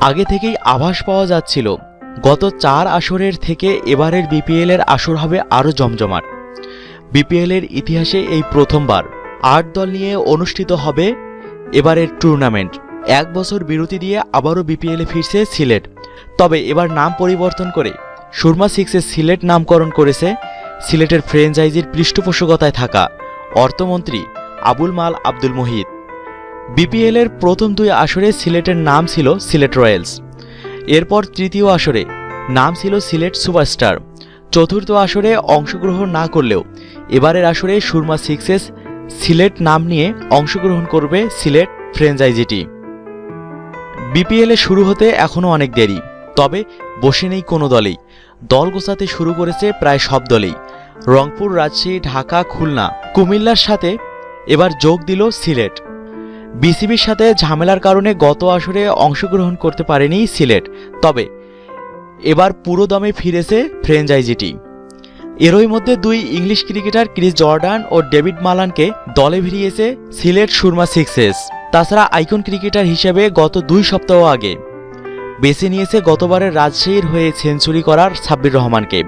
আগে থেকেই আভাস পাওয়া যাচ্ছিল। গত চার আসরের থেকে এবারের বিপিএলের আসর হবে আরও জমজমাট। বিপিএলের ইতিহাসে এই প্রথমবার আট দল নিয়ে অনুষ্ঠিত হবে এবারের টুর্নামেন্ট। এক বছর বিরতি দিয়ে আবারও বিপিএলে ফিরছে সিলেট। তবে এবার নাম পরিবর্তন করে সুরমা সিক্সের সিলেট নামকরণ করেছে। সিলেটের ফ্র্যাঞ্চাইজির পৃষ্ঠপোষকতায় থাকা অর্থমন্ত্রী আবুল মাল আব্দুল মুহিত। বিপিএলের প্রথম দুই আসরে সিলেটের নাম ছিল সিলেট রয়্যালস। এরপর তৃতীয় আসরে নাম ছিল সিলেট সুপারস্টার। চতুর্থ আসরে অংশগ্রহণ না করলেও এবারের আসরে সুরমা সিক্সেস সিলেট নাম নিয়ে অংশগ্রহণ করবে সিলেট ফ্র্যাঞ্চাইজিটি। বিপিএলে শুরু হতে এখনও অনেক দেরি, তবে বসে নেই কোনো দলেই। দল গোছাতে শুরু করেছে প্রায় সব দলেই। রংপুর, রাজশাহী, ঢাকা, খুলনা, কুমিল্লার সাথে এবার যোগ দিল সিলেট। বিসিবির সাথে ঝামেলার কারণে গত আসরে অংশগ্রহণ করতে পারেনি সিলেট। তবে এবার পুরো দমে ফিরেছে ফ্র্যাঞ্চাইজিটি এরই মধ্যে দুই ইংলিশ ক্রিকেটার ক্রিস জর্ডান ও ডেভিড মালানকে দলে ভিড়িয়েছে সিলেট সুরমা সিক্সেস। তাছাড়া আইকন ক্রিকেটার হিসেবে গত দুই সপ্তাহ আগে বেছে নিয়েছে গতবারের রাজশাহীর হয়ে সেঞ্চুরি করার সাব্বির রহমানকে।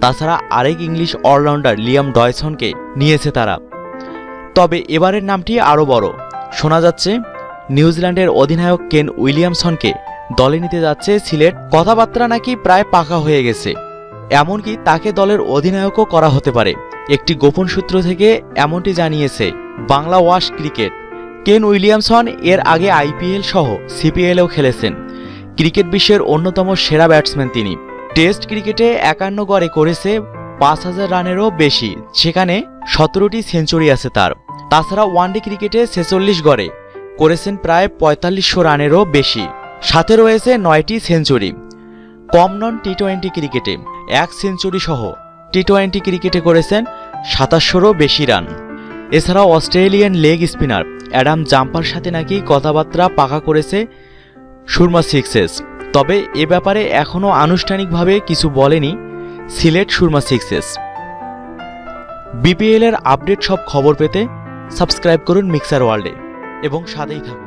তাছাড়া আরেক ইংলিশ অলরাউন্ডার লিয়াম ডয়সনকে নিয়েছে তারা। তবে এবারের নামটি আরও বড়। শোনা যাচ্ছে, নিউজিল্যান্ডের অধিনায়ক কেন উইলিয়ামসনকে দলে নিতে যাচ্ছে সিলেট। কথাবার্তা নাকি প্রায় পাকা হয়ে গেছে। এমনকি তাকে দলের অধিনায়কও করা হতে পারে। একটি গোপন সূত্র থেকে এমনটি জানিয়েছে Bangla wash cricket. Kane Williamson এর আগে আইপিএল সহ সিপিএলেও খেলেছেন। ক্রিকেট বিশ্বের অন্যতম সেরা ব্যাটসম্যান তিনি। টেস্ট ক্রিকেটে একান্ন গড়ে করেছে, পাঁচ হাজার রানেরও বেশি। সেখানে সতেরোটি সেঞ্চুরি আছে তার। তাছাড়া ওয়ানডে ক্রিকেটে ছেচল্লিশ গড়ে, করেছেন প্রায় পঁয়তাল্লিশশো রানেরও বেশি। সাথে রয়েছে নয়টি সেঞ্চুরি। কম নন টি টোয়েন্টি ক্রিকেটে এক সেঞ্চুরি সহ টি টোয়েন্টি ক্রিকেটে করেছেন সাতাশশোরও বেশি রান। এছাড়াও অস্ট্রেলিয়ান লেগ স্পিনার অ্যাডাম জাম্পার সাথে নাকি কথাবার্তা পাকা করেছে সুরমা সিক্সেস। তবে এ ব্যাপারে এখনও আনুষ্ঠানিকভাবে কিছু বলেনি সিলেট সুরমা সিক্সেস। বিপিএলের আপডেট সব খবর পেতে সাবস্ক্রাইব করুন মিক্সার ওয়ার্ল্ডে এবং সাথেই থাকুন।